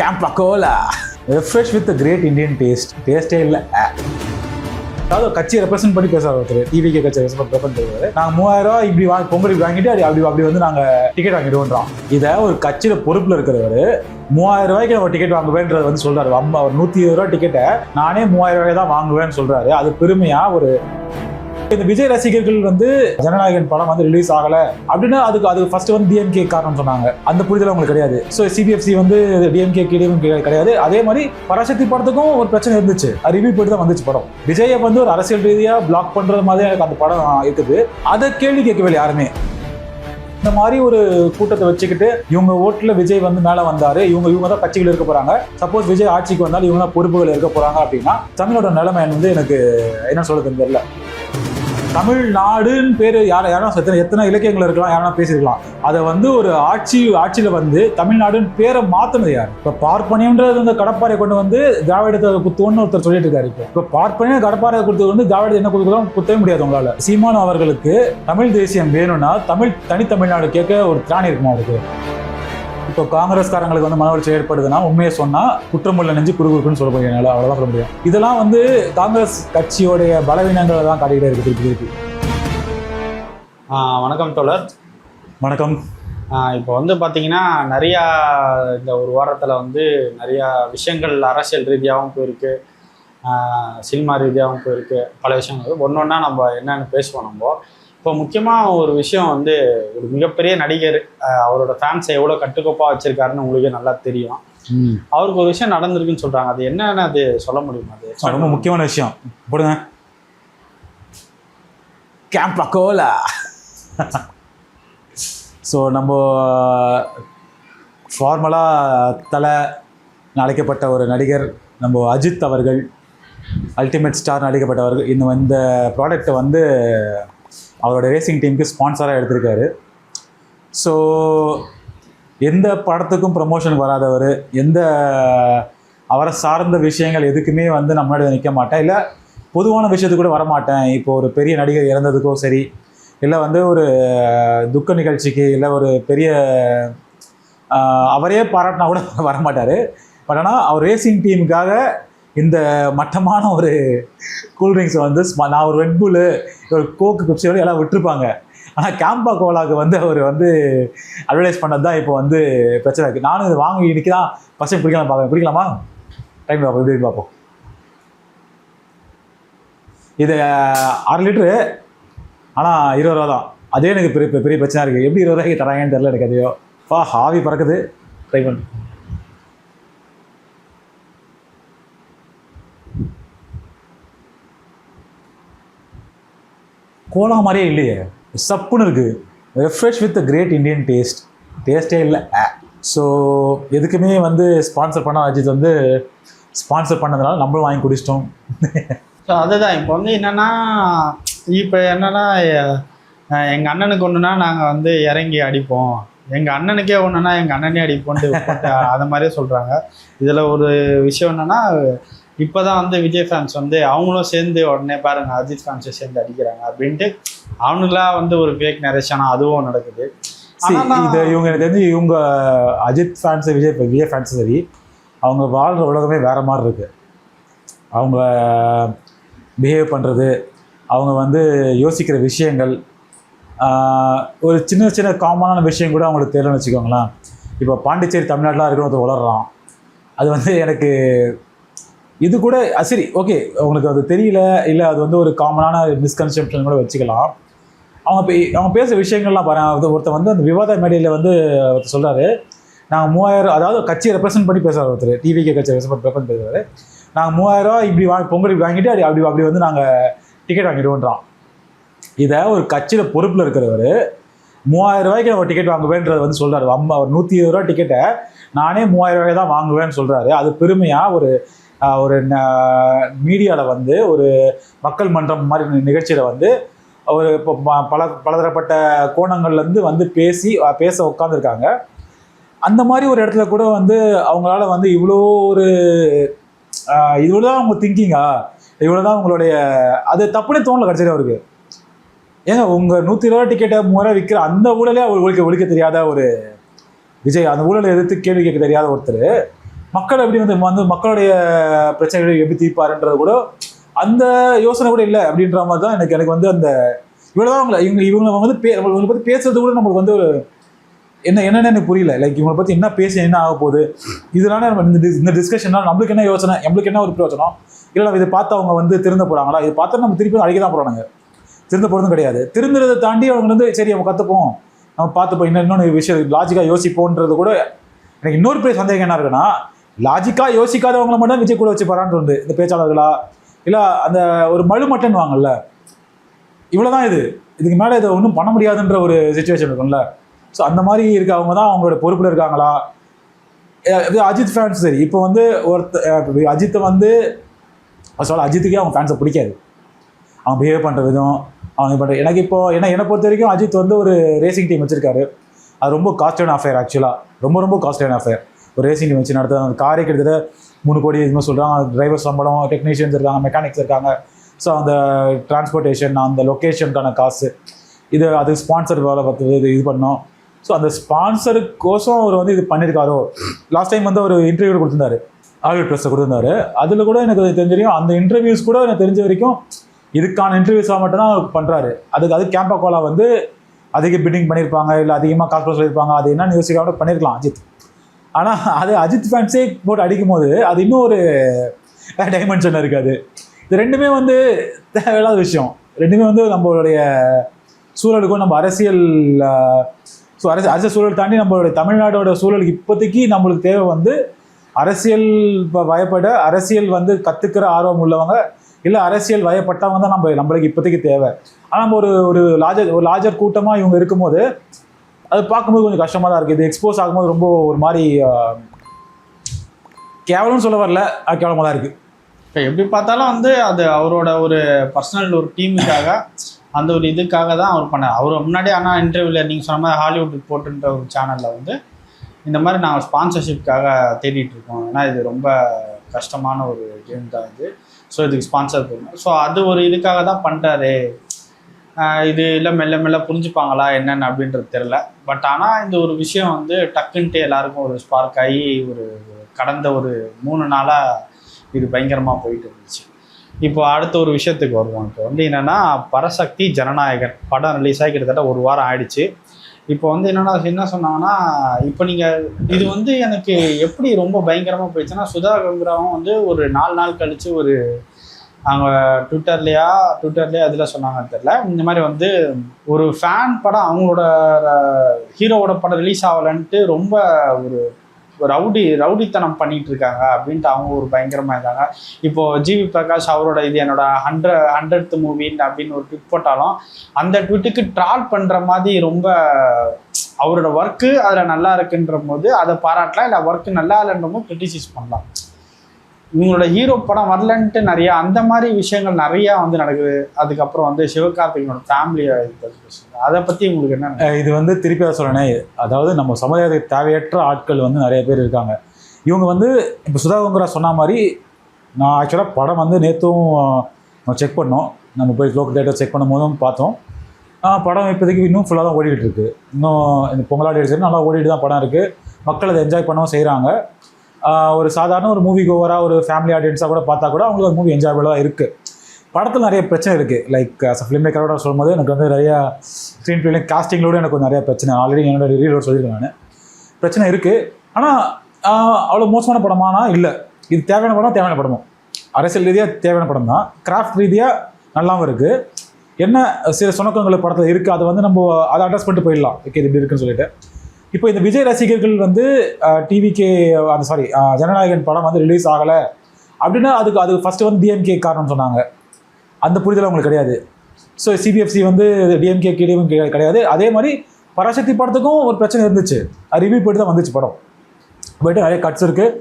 Campa Cola refresh with great Indian taste டேஸ்டே இல்லை. அதாவது கட்சியை ரெப்ரசென்ட் பண்ணி பேசுறாரு ஒருத்தர். டிவிகே கட்சி ரெப்ரசென்ட் பண்ணுறாரு. நாங்கள் மூவாயிரம் ரூபாய் இப்படி வாங்கி பொங்கல் வாங்கிட்டு அப்படி அப்படி அப்படி வந்து நாங்கள் டிக்கெட் வாங்கிடுவோன்றோம் இதை ஒரு கட்சியில் பொறுப்பில் இருக்கிறவர் மூவாயிரம் ரூபாய்க்கு நம்ம டிக்கெட் வாங்குவேன்றது வந்து சொல்றாரு. அம்மா ஒரு நூற்றி இருபது ரூபா டிக்கெட்டை நானே மூவாயிரம் ரூபாய் தான் வாங்குவேன்னு சொல்றாரு. அது பெருமையா ஒரு இந்த விஜய் ரசிகர்கள் வந்து ஜனநாயகன் படம் வந்து ரிலீஸ் ஆகல. அப்படின்னா அதுக்கு அது ஃபர்ஸ்ட் வந்து டிஎம்கே காரணம் சொன்னாங்க. அந்த புரிதல் அவங்களுக்கு கிடையாது. ஸோ சிபிஎஃப்சி வந்து டிஎம்கே டிஎம்கே கிடையாது. அதே மாதிரி பராசக்தி படத்துக்கும் ஒரு பிரச்சனை இருந்துச்சு. ரிவ்யூ போட்டு தான் வந்துச்சு படம். விஜயை வந்து ஒரு அரசியல் ரீதியாக பிளாக் பண்றது மாதிரி எனக்கு அந்த படம் இருக்குது. அதை கேள்வி கேட்கவில்லை யாருமே. இந்த மாதிரி ஒரு கூட்டத்தை வச்சுக்கிட்டு இவங்க ஓட்டில் விஜய் வந்து மேலே வந்தாரு. இவங்க இவங்க தான் கட்சிகள் இருக்க போறாங்க. சப்போஸ் விஜய் ஆட்சிக்கு வந்தாலும் இவங்க தான் பொறுப்புகள் இருக்க போறாங்க அப்படின்னா தமிழோட நிலைமை வந்து எனக்கு என்ன சொல்றதுன்னு தெரியல. தமிழ்நாடுன்னு பேர் யார யாரும் எத்தனை எத்தனை இலக்கியங்கள் இருக்கலாம் யாரும் பேசியிருக்கலாம். அதை வந்து ஒரு ஆட்சி ஆட்சியில் வந்து தமிழ்நாடுன்னு பேரை மாற்றினது யார்? இப்போ பார்ப்பனியம்ன்றது வந்து கடப்பாறை கொண்டு வந்து திராவிடத்தை குத்துவோன்னு ஒருத்தர் சொல்லிட்டு இருக்காரு இப்போ இப்ப பார்ப்பனியம் கொடுத்து வந்து திராவிடத்தை என்ன கொடுக்கலாம் குத்தவே முடியாது உங்களால். சீமான் அவர்களுக்கு தமிழ் தேசியம் வேணும்னா தமிழ் தனித்தமிழ்நாடு கேட்க ஒரு திராணி இருக்குமா அவருக்கு? இப்போ காங்கிரஸ்காரங்களுக்கு வந்து மன உளைச்சல் ஏற்படுதுன்னா உண்மையை சொன்னா குற்றமுள்ள நெஞ்சு குறுகுறுக்குன்னு சொல்ல முடியும் என்னால அவ்வளவுதான் சொல்ல முடியும். இதெல்லாம் வந்து காங்கிரஸ் கட்சியோடைய பலவீனங்களை தான் காட்டிக்கிட்டே இருக்கு திருப்பி திருப்பி. வணக்கம் தோழர். வணக்கம். இப்போ வந்து பார்த்தீங்கன்னா நிறையா இந்த ஒரு வாரத்தில் வந்து நிறையா விஷயங்கள் அரசியல் ரீதியாகவும் போயிருக்கு. சினிமா ரீதியாகவும் போயிருக்கு. பல விஷயங்கள். ஒன்று ஒன்றா நம்ம என்னென்னு பேசுவோம் நம்ம. இப்போ முக்கியமாக ஒரு விஷயம் வந்து ஒரு மிகப்பெரிய நடிகர் அவரோட ஃபேன்ஸை எவ்வளோ கட்டுக்கோப்பாக வச்சிருக்காருன்னு உங்களுக்கே நல்லா தெரியும். அவருக்கு ஒரு விஷயம் நடந்திருக்குன்னு சொல்கிறாங்க அது என்னன்னு அது சொல்ல முடியுமா? அது ரொம்ப முக்கியமான விஷயம். போடுங்க. கேம்ப் அக்கோலா ஸோ நம்ம ஃபார்மலாக தலை அழைக்கப்பட்ட ஒரு நடிகர் நம்ம அஜித் அவர்கள் அல்டிமேட் ஸ்டார் அழைக்கப்பட்டவர்கள் இந்த இந்த ப்ராடக்ட்டை வந்து அவரோட ரேசிங் டீமுக்கு ஸ்பான்சராக எடுத்திருக்காரு. ஸோ எந்த படத்துக்கும் ப்ரமோஷன் வராதவர் எந்த அவரை சார்ந்த விஷயங்கள் எதுக்குமே வந்து நம்மளால நிற்க மாட்டேன். இல்லை பொதுவான விஷயத்துக்கு கூட வரமாட்டேன். இப்போ ஒரு பெரிய நடிகர் இறந்ததுக்கோ சரி இல்லை வந்து ஒரு துக்க நிகழ்ச்சிக்கு இல்லை ஒரு பெரிய அவரே பாராட்டினா கூட வரமாட்டார். பட் ஆனால் அவர் ரேசிங் டீமுக்காக இந்த மட்டமான ஒரு கூல்ட்ரிங்க்ஸை வந்து ஸ்ம- நான் ஒரு ரெட்புல்லு ஒரு கோக்கு குப்சியோடு எல்லாம் விட்டுருப்பாங்க. ஆனால் கேம்பா கோலாவுக்கு வந்து அவர் வந்து அட்வர்டைஸ் பண்ணது தான் இப்போ வந்து பிரச்சனை இருக்குது நானும் இதை வாங்கி இன்னைக்கு தான் ஃபஸ்ட் டைம் பிடிக்கலாம் பார்க்குறேன். பிடிக்கலாமா டைம் பார்ப்போம் எப்படி பார்ப்போம் இது அரை லிட்ரு ஆனால் இருபது ரூபா தான். அதே எனக்கு பெரிய பெரிய பிரச்சனை இருக்குது எப்படி இருபது ரூபாய்க்கு தராங்கன்னு தெரில எனக்கு அதையோ. பா ஹாவி பறக்குது. ட்ரை பண்ணு. கோலா மாதிரியே இல்லையே. சப்புன்னு இருக்குது refresh with great Indian taste டேஸ்ட்டே இல்லை. ஸோ எதுக்குமே வந்து ஸ்பான்சர் பண்ண அஜித் வந்து ஸ்பான்சர் பண்ணதுனால நம்மளும் வாங்கி குடிச்சிட்டோம். ஸோ அதுதான். இப்போ வந்து என்னென்னா இப்போ என்னென்னா எங்கள் அண்ணனுக்கு ஒன்றுனா நாங்கள் வந்து இறங்கி அடிப்போம். எங்கள் அண்ணனுக்கே ஒன்றுனா எங்கள் அண்ணனே அடிப்போன்ட்டு அதை மாதிரியே சொல்கிறாங்க இதில் ஒரு விஷயம் என்னென்னா இப்போதான் வந்து விஜய் ஃபேன்ஸ் வந்து அவங்களும் சேர்ந்து உடனே பாருங்க அஜித் ஃபேன்ஸை சேர்ந்து அடிக்கிறாங்க அப்படின்ட்டு அவனுங்களா வந்து ஒரு ஃபேக் நரேஷனா அதுவும் நடக்குது. இது இவங்க எனக்கு தெரிஞ்சு இவங்க அஜித் ஃபேன்ஸ் விஜய் விஜய் ஃபேன்ஸ் சரி அவங்க வாழ்கிற உலகமே வேற மாதிரி இருக்கு. அவங்க பிஹேவ் பண்ணுறது அவங்க வந்து யோசிக்கிற விஷயங்கள் ஒரு சின்ன சின்ன காமனான விஷயம் கூட அவங்களுக்கு தெரியலன்னு வச்சுக்கோங்களேன். இப்போ பாண்டிச்சேரி தமிழ்நாட்டில் இருக்கிற ஒருத்தர் வளர்றான் அது வந்து எனக்கு இது கூட சரி ஓகே உங்களுக்கு அது தெரியல இல்லை அது வந்து ஒரு காமனான மிஸ்கன்செப்ஷன் கூட வச்சுக்கலாம். அவங்க பே- அவங்க பேசுகிற விஷயங்கள்லாம் பாருங்க அது ஒருத்தர் வந்து அந்த விவாத மேடையில் வந்து ஒருத்தர் சொல்கிறாரு நாங்கள் மூவாயிரம் அதாவது கட்சியை ரெப்ரசென்ட் பண்ணி பேசுகிறார் ஒருத்தர் டிவிகே கட்சியை ரெப்ரசென்ட் பண்ணி பேசுகிறாரு நாங்கள் மூவாயிரம் ரூபா இப்படி வாங்கி பொங்கல் இப்படி வாங்கிட்டு அப்படி அப்படி அப்படி வந்து நாங்கள் டிக்கெட் வாங்கிடுவோன்றான். இதை ஒரு கட்சியில் பொறுப்பில் இருக்கிறவர் மூவாயிரம் ரூபாய்க்கு நம்ம டிக்கெட் வாங்குவேன்றது வந்து சொல்கிறாரு அம்மா ஒரு நூற்றி இருபது ரூபா டிக்கெட்டை நானே மூவாயிரம் ரூபாய் தான் வாங்குவேன்னு சொல்கிறாரு அது பெருமையாக ஒரு ஒரு மீடியாவில் வந்து ஒரு மக்கள் மன்றம் மாதிரி நிகழ்ச்சியில் வந்து ஒரு இப்போ ப- பல பலதரப்பட்ட கோணங்கள்லேருந்து வந்து பேசி பேச உட்காந்துருக்காங்க அந்த மாதிரி ஒரு இடத்துல கூட வந்து அவங்களால வந்து இவ்வளோ ஒரு இவ்வளோ தான் அவங்க திங்கிங்கா இவ்வளோ தான் உங்களுடைய அது தப்புன்னு தோணல கடைசியில் அவருக்கு. ஏங்க உங்கள் நூற்றி இருபது டிக்கெட்டை முறை விற்கிற அந்த ஊழலே அவர் ஒழிக்க ஒழிக்க தெரியாத ஒரு விஜய் அந்த ஊழலை எதிர்த்து கேள்வி கேட்க தெரியாத ஒருத்தர். மக்கள் எப்படி வந்து வந்து மக்களுடைய பிரச்சனைகளை எப்படி தீர்ப்பாருன்றது கூட அந்த யோசனை கூட இல்லை அப்படின்ற மாதிரி தான் எனக்கு எனக்கு வந்து அந்த இவ்வளோதான் அவங்கள இவங்க இவங்களை வந்து பே இவங்களை பற்றி பேசுறது கூட நம்மளுக்கு வந்து ஒரு என்ன என்னன்னு எனக்கு புரியல. லைக் இவங்களை பற்றி என்ன பேசி என்ன ஆக போகுது? இதனால நம்ம இந்த இந்த டிஸ்கஷன்னா நம்மளுக்கு என்ன யோசனை? நம்மளுக்கு என்ன ஒரு பிரயோஜனம்? இல்லை நம்ம இதை பார்த்து அவங்க வந்து திருந்த போகிறாங்களா இதை பார்த்தா நம்ம திருப்பி அழைக்க தான் போகிறாங்க திருந்த போகிறதும் கிடையாது. திருந்துறதை தாண்டி அவங்க வந்து சரி அவங்க கற்றுப்போம் நம்ம பார்த்துப்போம். இன்னும் இன்னொன்று விஷயம் லாஜிக்காக யோசிப்போன்றது கூட எனக்கு இன்னொரு பெரிய சந்தேகம் என்ன இருக்குன்னா லாஜிக்காக யோசிக்காதவங்களை மட்டும் விஜய் கூட வச்சு போகிறான்னு தோணுது இந்த பேச்சாளர்களா? இல்லை அந்த ஒரு மழு மட்டன் வாங்கல்ல? இவ்வளோதான் இது. இதுக்கு மேலே இதை ஒன்றும் பண்ண முடியாதுன்ற ஒரு சுச்சுவேஷன் இருக்கும்ல. ஸோ அந்த மாதிரி இருக்கவங்க தான் அவங்களோட பொறுப்பில் இருக்காங்களா? இது அஜித் ஃபேன்ஸ் சரி. இப்போ வந்து ஒருத்த அஜித்தை வந்து சொல்ல அஜித்துக்கே அவங்க ஃபேன்ஸை பிடிக்காது. அவன் பிஹேவ் பண்ணுற விதம் அவங்க பண்ணுற எனக்கு இப்போ ஏன்னா என்னை பொறுத்த வரைக்கும் அஜித் வந்து ஒரு ரேசிங் டீம் வச்சுருக்காரு. அது ரொம்ப காஸ்ட்லியான அஃபேர் ஆக்சுவலாக ரொம்ப ரொம்ப காஸ்ட்லியான அஃபேர் ஒரு ரேசிங் வச்சு நடத்த அந்த காரே கிட்டத்தட்ட மூணு கோடி இதுமாதிரி சொல்கிறாங்க டிரைவர் சம்பளம் டெக்னீஷியன்ஸ் இருக்காங்க மெக்கானிக்ஸ் இருக்காங்க. ஸோ அந்த டிரான்ஸ்போர்ட்டேஷன் அந்த லொக்கேஷனுக்கான காசு இது அது ஸ்பான்சர் வேலை பார்த்து இது இது பண்ணோம். ஸோ அந்த ஸ்பான்சருக்கோசம் அவர் வந்து இது பண்ணியிருக்காரோ லாஸ்ட் டைம் வந்து ஒரு இன்டர்வியூ கொடுத்துருந்தாரு. ஆடியோ ப்ரெஸ்ஸை கொடுத்துருந்தாரு. அதில் கூட எனக்கு தெரிஞ்சிருக்கும். அந்த இன்டர்வியூஸ் கூட எனக்கு தெரிஞ்ச வரைக்கும் இதுக்கான இன்டர்வியூஸாக மட்டும்தான் அவர் பண்ணுறாரு அதுக்கு அது கேம்பா கோலா வந்து அதிக பிட்டிங் பண்ணியிருப்பாங்க இல்லை அதிகமாக காசு சொல்லியிருப்பாங்க. அது என்னன்னு யோசிக்காம பண்ணியிருக்கலாம் அஜித். ஆனால் அது அஜித் ஃபேன்ஸே போட்டு அடிக்கும் போது அது இன்னும் ஒரு டைமென்ஷன் இருக்காது. இது ரெண்டுமே வந்து தேவையில்லாத விஷயம். ரெண்டுமே வந்து நம்மளுடைய சூழலுக்கும் நம்ம அரசியல் ஸோ அரசியல் அரசியல் சூழல் தாண்டி நம்மளுடைய தமிழ்நாட்டோட சூழலுக்கு இப்போதைக்கு நம்மளுக்கு தேவை வந்து அரசியல் ப- வயப்பட அரசியல் வந்து கற்றுக்கிற ஆர்வம் உள்ளவங்க இல்லை அரசியல் வயப்பட்டவங்க தான் நம்ம நம்மளுக்கு இப்போதைக்கு தேவை. ஆனால் நம்ம ஒரு ஒரு லார்ஜர் ஒரு லார்ஜர் கூட்டமாக இவங்க இருக்கும்போது அது பார்க்கும்போது கொஞ்சம் கஷ்டமாக தான் இருக்குது இது எக்ஸ்போஸ் ஆகும்போது ரொம்ப ஒரு மாதிரி கேவலம்னு சொல்ல வரல அது கேவலமாக தான் இருக்குது இப்போ எப்படி பார்த்தாலும் வந்து அது அவரோட ஒரு பர்சனல் ஒரு டீமுக்காக அந்த ஒரு இதுக்காக தான் அவர் பண்ணார். அவர் முன்னாடி ஆனால் இன்டர்வியூவில் நீங்கள் சொன்ன மாதிரி ஹாலிவுட் ரிப்போர்ட்டுன்ற ஒரு சேனலில் வந்து இந்த மாதிரி நாங்கள் ஸ்பான்சர்ஷிப்காக தேடிட்டு இருக்கோம். ஏன்னா இது ரொம்ப கஷ்டமான ஒரு கேம் தான் இது. ஸோ இதுக்கு ஸ்பான்சர் பண்ணணும் ஸோ அது ஒரு இதுக்காக தான் பண்ணுறாரு இது இல்லை மெல்ல மெல்ல புரிஞ்சுப்பாங்களா என்னென்னு அப்படின்றது தெரில பட் ஆனால் இந்த ஒரு விஷயம் வந்து டக்குன்ட்டு எல்லாருக்கும் ஒரு ஸ்பார்க் ஆகி ஒரு கடந்த ஒரு மூணு நாளாக இது பயங்கரமாக போயிட்டு இருந்துச்சு. இப்போ அடுத்த ஒரு விஷயத்துக்கு வருவோம். இப்போ வந்து என்னென்னா பரசக்தி ஜனநாயகன் படம் ரிலீஸ் ஆகி கிட்டத்தட்ட ஒரு வாரம் ஆயிடுச்சு. இப்போ வந்து என்னென்னா என்ன சொன்னாங்கன்னா இப்போ நீங்கள் இது வந்து எனக்கு எப்படி ரொம்ப பயங்கரமாக போயிடுச்சுன்னா சுதா கங்குராவும் வந்து ஒரு நாலு நாள் கழித்து ஒரு அவங்க ட்விட்டர்லையா ட்விட்டர்லேயே அதில் சொன்னாங்கன்னு தெரில இந்த மாதிரி வந்து ஒரு ஃபேன் படம் அவங்களோட ஹீரோவோட படம் ரிலீஸ் ஆகலைன்ட்டு ரொம்ப ஒரு ரவுடி ரவுடித்தனம் பண்ணிட்டு இருக்காங்க அப்படின்ட்டு அவங்க ஒரு பயங்கரமாக இருந்தாங்க. இப்போ ஜிவி பிரகாஷ் அவரோட இது என்னோட ஹண்ட்ரட் ஹண்ட்ரட் மூவின்னு அப்படின்னு ஒரு ட்விட் போட்டாலும் அந்த ட்விட்டுக்கு ட்ரால் பண்ணுற மாதிரி ரொம்ப அவரோட ஒர்க்கு அதில் நல்லா இருக்குன்ற போது அதை பாராட்டலாம் இல்லை ஒர்க்கு நல்லா இல்லைன்ற போது கிரிட்டிசைஸ் பண்ணலாம். இவங்களோட ஹீரோ படம் வரலன்ட்டு நிறையா அந்த மாதிரி விஷயங்கள் நிறையா வந்து நடக்குது. அதுக்கப்புறம் வந்து சிவகார்த்திகனோட ஃபேமிலியை அதை பற்றி உங்களுக்கு என்ன இது வந்து திருப்பி அதை சொல்லணே அதாவது நம்ம சமுதாயத்துக்கு தேவையற்ற ஆட்கள் வந்து நிறைய பேர் இருக்காங்க. இவங்க வந்து இப்போ சுதாகங்கரா சொன்ன மாதிரி நான் ஆக்சுவலாக படம் வந்து நேற்றும் நம்ம செக் பண்ணோம். நம்ம போய் லோக்கல் தேட்டர் செக் பண்ணும் போதும் பார்த்தோம் படம் இப்போதைக்கு இன்னும் ஃபுல்லாக தான் ஓடிக்கிட்டு இருக்கு. இன்னும் இந்த பொங்கலாடி சரி நல்லா ஓடிட்டு தான் படம் இருக்குது மக்கள் அதை என்ஜாய் பண்ணவும் செய்கிறாங்க ஒரு சாதாரண ஒரு மூவி கோவராக ஒரு ஃபேமிலி ஆடியன்ஸாக கூட பார்த்தா கூட அவங்களுக்கு ஒரு மூவி என்ஜாயபிளாக இருக்குது படத்தில் நிறைய பிரச்சனை இருக்குது லைக் ஃபிலிம் மேக்கரோட சொல்லும்போது எனக்கு வந்து நிறையா ஸ்க்ரீன் பிளேலையும் காஸ்டிங்களோட எனக்கு கொஞ்சம் நிறைய பிரச்சனை. ஆல்ரெடி என்னோட ரிவியூவில் சொல்லியிருக்கேன் நான். பிரச்சனை இருக்குது ஆனால் அவ்வளோ மோசமான படமானா இல்லை. இது தேவையான படம் தேவையான படமும் அரசியல் ரீதியாக தேவையான படம் தான். கிராஃப்ட் ரீதியாக நல்லாவும் இருக்குது என்ன சில சுணக்கங்கள் படத்தில் இருக்குது அதை வந்து நம்ம அதை அட்ரஸ் பண்ணிட்டு போயிடலாம். ஓகே இது இப்படி இருக்குன்னு சொல்லிட்டு. இப்போ இந்த விஜய் ரசிகர்கள் வந்து டிவிகே அந்த சாரி ஜனநாயகன் படம் வந்து ரிலீஸ் ஆகலை. அப்படின்னா அதுக்கு அது ஃபஸ்ட்டு வந்து டிஎம்கே காரணம் சொன்னாங்க. அந்த புரிதல் அவங்களுக்கு கிடையாது. ஸோ சிபிஎஃப்சி வந்து டிஎம்கே கிடிஎம் கிடையாது. அதே மாதிரி பராசக்தி படத்துக்கும் ஒரு பிரச்சனை இருந்துச்சு. அது ரிவ்யூ போயிட்டு தான் வந்துச்சு படம். போயிட்டு நிறைய கட்ஸ் இருக்குது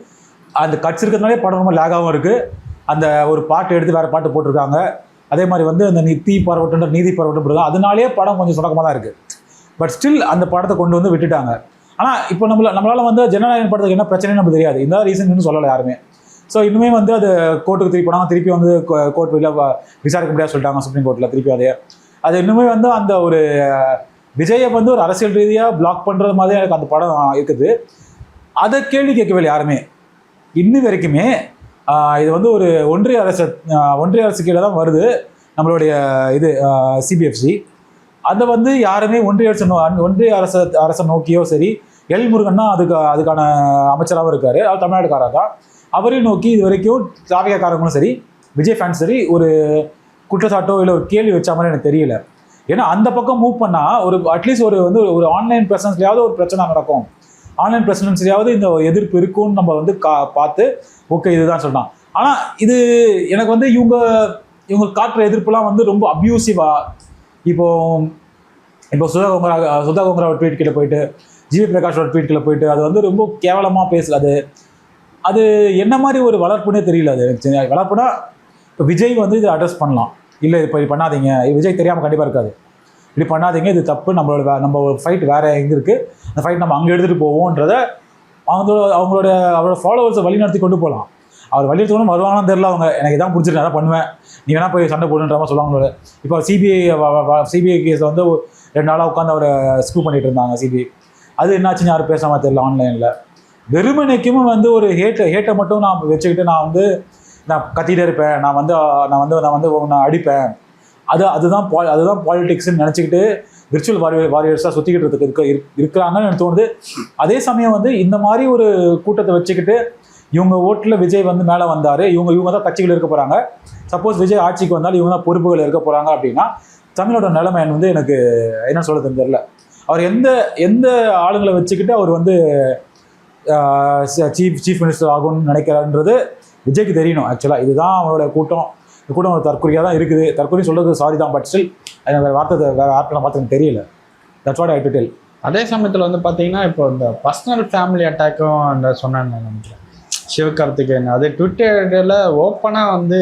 அந்த கட்ஸ் இருக்கிறதுனாலே படம் ரொம்ப லேகாகவும் இருக்குது அந்த ஒரு பாட்டு எடுத்து வேறு பாட்டு போட்டிருக்காங்க. அதே மாதிரி வந்து அந்த நித்தி பரவட்டுன்ற நீதி பரவட்டும் அதனாலேயே படம் கொஞ்சம் சுணக்கமாக தான் இருக்குது பட் ஸ்டில் அந்த படத்தை கொண்டு வந்து விட்டுட்டாங்க. ஆனால் இப்போ நம்மள நம்மளால் வந்து ஜனநாயகன் படத்துக்கு என்ன பிரச்சனைன்னு நம்ம தெரியாது. இந்த ரீசன் சொல்லலை யாருமே. ஸோ இன்னுமே வந்து அது கோர்ட்டுக்கு திருப்பி போனாங்க. திருப்பி வந்து கோர்ட் வெளியில் விசாரிக்க முடியாது சொல்லிட்டாங்க சுப்ரீம் கோர்ட்டில் திருப்பி அதே அது இன்னுமே வந்து அந்த ஒரு விஜயை வந்து ஒரு அரசியல் ரீதியாக பிளாக் பண்ணுறது மாதிரி எனக்கு அந்த படம் இருக்குது. அதை கேள்வி கேட்கவில்லை யாருமே. இன்னும் வரைக்குமே இது வந்து ஒரு ஒன்றிய அரசு ஒன்றிய அரசு கீழே தான் வருது. நம்மளுடைய இது சிபிஎஃப்சி அதை வந்து யாருமே ஒன்றிய அரசு ஒன்றிய அரசு அரசை நோக்கியோ சரி எல் முருகன்னா அதுக்கு அதுக்கான அமைச்சராகவும் இருக்கார். அவர் தமிழ்நாடுக்காரர் தான். அவரையும் நோக்கி இது வரைக்கும் திராவிகக்காரங்களும் சரி விஜய் ஃபேன்ஸ் சரி ஒரு குற்றச்சாட்டோ இல்லை ஒரு கேள்வி வச்ச மாதிரி எனக்கு தெரியல. ஏன்னா அந்த பக்கம் மூவ் பண்ணால் ஒரு அட்லீஸ்ட் ஒரு வந்து ஒரு ஆன்லைன் பிரசன்ஸ்லையாவது ஒரு பிரச்சனை நடக்கும். ஆன்லைன் பிரசன்ஸ்லையாவது இந்த எதிர்ப்பு இருக்கும்னு நம்ம வந்து கா பார்த்து ஓகே இதுதான் சொல்லலாம் ஆனால் இது எனக்கு வந்து இவங்க இவங்க காட்டுற எதிர்ப்புலாம் வந்து ரொம்ப அப்யூசிவாக இப்போ இப்போ சுதா கோங்கரா சுதா கோங்கரா ஒரு ட்வீட் கிட்ட போயிட்டு ஜிவி பிரகாஷோட ட்வீட் கிட்ட போயிட்டு அது வந்து ரொம்ப கேவலமாக பேசல. அது அது என்ன மாதிரி ஒரு வளர்ப்புனே தெரியல அது. எனக்கு வளர்ப்புனா இப்போ விஜய் வந்து இதை அட்ரஸ் பண்ணலாம். இல்லை இப்போ இது பண்ணாதீங்க. விஜய் தெரியாமல் கண்டிப்பாக இருக்காது. இப்படி பண்ணாதீங்க. இது தப்பு. நம்மளோட வே- நம்ம ஃபைட் வேறு எங்கே இருக்குது அந்த ஃபைட் நம்ம அங்கே எடுத்துகிட்டு போவோன்றத அவங்களோட அவங்களோட அவரோட ஃபாலோவர்ஸை வழிநடத்தி கொண்டு போகலாம் அவர் வலியுறுத்தணும் வருவாங்கன்னு தெரியல அவங்க. எனக்கு இதான் பிடிச்சிருக்கு அதான் பண்ணுவேன். நீ வேணா போய் சண்டை போடுன்ற மாதிரி சொல்லுவாங்க இப்போ சிபிஐ சிபிஐ கேஸில் வந்து ஒரு ரெண்டு நாளாக உட்காந்து அவரை ஸ்கூ பண்ணிட்டு இருந்தாங்க சிபிஐ அது என்னாச்சுன்னு யாரும் பேசாம தெரியல ஆன்லைனில் வெறுமனைக்கும் வந்து ஒரு ஹேட்டை ஹேட்டை மட்டும் நான் வச்சுக்கிட்டு நான் வந்து நான் கத்திட்டே இருப்பேன். நான் வந்து நான் வந்து நான் வந்து நான் அடிப்பேன். அது அதுதான் பா அதுதான் பாலிடிக்ஸ்ன்னு நினச்சிக்கிட்டு விர்ச்சுவல் வாரியர் வாரியர்ஸாக சுற்றிக்கிட்டு இருக்க இருக்க இருக்கிறாங்கன்னு எனக்கு தோணுது. அதே சமயம் வந்து இந்த மாதிரி ஒரு கூட்டத்தை வச்சுக்கிட்டு இவங்க ஓட்டில் விஜய் வந்து மேலே வந்தார். இவங்க இவங்க தான் கட்சிகள் இருக்க போகிறாங்க சப்போஸ் விஜய் ஆட்சிக்கு வந்தாலும் இவங்க தான் பொறுப்புகள் இருக்க போகிறாங்க அப்படின்னா தமிழோட நிலைமை வந்து எனக்கு என்ன சொல்கிறது தெரியல. அவர் எந்த எந்த ஆளுங்களை வச்சுக்கிட்டு அவர் வந்து சீஃப் சீஃப் மினிஸ்டர் ஆகும்னு நினைக்கிறாருன்றது விஜய்க்கு தெரியணும் ஆக்சுவலாக இதுதான் அவரோட கூட்டம். இந்த கூட்டம் ஒரு தற்கொலையாக தான் இருக்குது. தற்கொலை சொல்கிறது சாரி தான் பட் ஸ்டில் எனக்கு வேறு வார்த்தை வேறு வார்த்தை பார்த்து தெரியல. That's what I to tell அதே சமயத்தில் வந்து பார்த்தீங்கன்னா இப்போ இந்த பர்சனல் ஃபேமிலி அட்டாக்கும் அந்த சொன்னேன்னு நினைக்கிறேன். சிவகார்த்திகேயன். அது ட்விட்டரில் ஓப்பனாக வந்து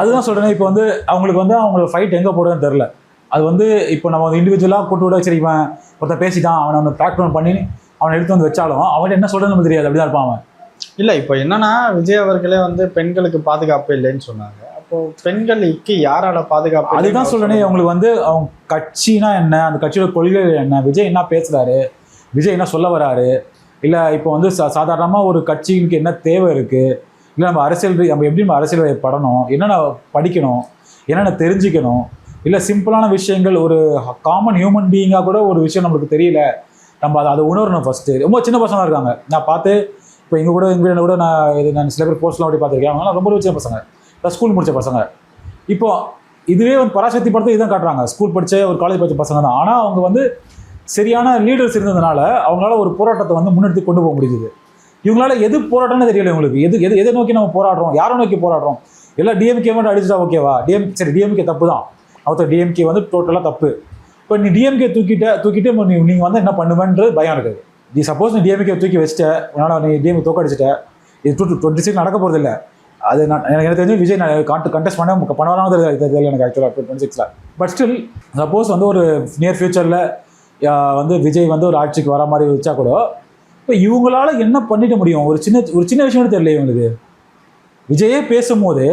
அதுதான் சொல்கிறேன் இப்போ வந்து அவங்களுக்கு வந்து அவங்களோட ஃபைட் எங்கே போடுறதுன்னு தெரில அது வந்து இப்போ நம்ம வந்து இண்டிவிஜுவலாக கூட்டு விட சரி இவன் ஒருத்தன் பேசிட்டான் அவனை வந்து ட்ராக் டவுன் பண்ணி அவனை எடுத்து வந்து வச்சாலும் அவன் என்ன சொல்கிறதுன்னு நமக்கு தெரியாது அப்படி தான் இருப்பான் அவன். இல்லை இப்போ என்னன்னா விஜய் அவர்களே வந்து பெண்களுக்கு பாதுகாப்பு இல்லைன்னு சொன்னாங்க. அப்போ பெண்களுக்கு யாரால பாதுகாப்பு அதுதான் சொல்றேனே? அவங்களுக்கு வந்து அவங்க கட்சினா என்ன அந்த கட்சியோட கொள்கைகள் என்ன விஜய் என்ன பேசுறாரு விஜய் என்ன சொல்ல வராரு இல்லை இப்போ வந்து சா சாதாரணமாக ஒரு கட்சிக்கு என்ன தேவை இருக்குது இல்லை நம்ம அரசியல் நம்ம எப்படி நம்ம அரசியல் படணும்? என்னென்ன படிக்கணும்? என்னென்ன தெரிஞ்சுக்கணும்? இல்லை சிம்பிளான விஷயங்கள் ஒரு காமன் ஹியூமன் பீயிங்காக கூட ஒரு விஷயம் நம்மளுக்கு தெரியல. நம்ம அதை அதை உணரணும் ஃபஸ்ட்டு ரொம்ப சின்ன பசங்க இருக்காங்க. நான் பார்த்து இப்போ எங்கள் கூட எங்கள் கூட நான் இது நான் சில பேர் போஸ்ட்லாம் அப்படி பார்த்துருக்கேன். அவங்களாம் ரொம்ப சின்ன பசங்க. இல்லை ஸ்கூல் முடித்த பசங்க. இப்போ இதுவே வந்து பராசக்தி படத்தை இதுதான் காட்டுறாங்க. ஸ்கூல் படித்த ஒரு காலேஜ் படித்த பசங்க தான். ஆனால் அவங்க வந்து சரியான லீடர்ஸ் இருந்ததுனால அவங்களால ஒரு போராட்டத்தை வந்து முன்னெடுத்து கொண்டு போக முடியுது இவங்களால எது போராட்டம்னு தெரியல இவங்களுக்கு. எது எது எதை நோக்கி நம்ம போராடுறோம்? யாரை நோக்கி போராடுறோம்? எல்லாம் டிஎம்கே மட்டும் அடிச்சுட்டா ஓகேவா டிஎம் சரி டிஎம்கே தப்பு தான் ஒருத்தர் டிஎம்கே வந்து டோட்டலாக தப்பு. இப்போ நீ டிஎம்கே தூக்கிட்ட தூக்கிட்டு நீ நீங்கள் வந்து என்ன பண்ணுவேன்றது பயம் இருக்குது. நீ சப்போஸ் நீ டிஎம்கே தூக்கி வச்சுட்ட உன்னால் நீ டிஎம்கே தோக்கடிச்சிட்ட இது டூ டுவெண்ட்டி சிக்ஸ் நடக்க போகிறது இல்லை அது நான் எனக்கு தெரிஞ்சு விஜய் நான் கான்ட் கண்டெஸ்ட் பண்ண பண்ணலாம் தெரியல தெரியல எனக்கு ஆக்சுவலாக டுவெண்ட்டி சிக்ஸில் பட் ஸ்டில் சப்போஸ் வந்து ஒரு நியர் ஃபியூச்சரில் வந்து விஜய் வந்து ஒரு ஆட்சிக்கு வர மாதிரி வச்சா கூட இப்போ இவங்களால என்ன பண்ணிட முடியும்? ஒரு சின்ன ஒரு சின்ன விஷயம் தெரியல இவங்களுக்கு. விஜயே பேசும்போது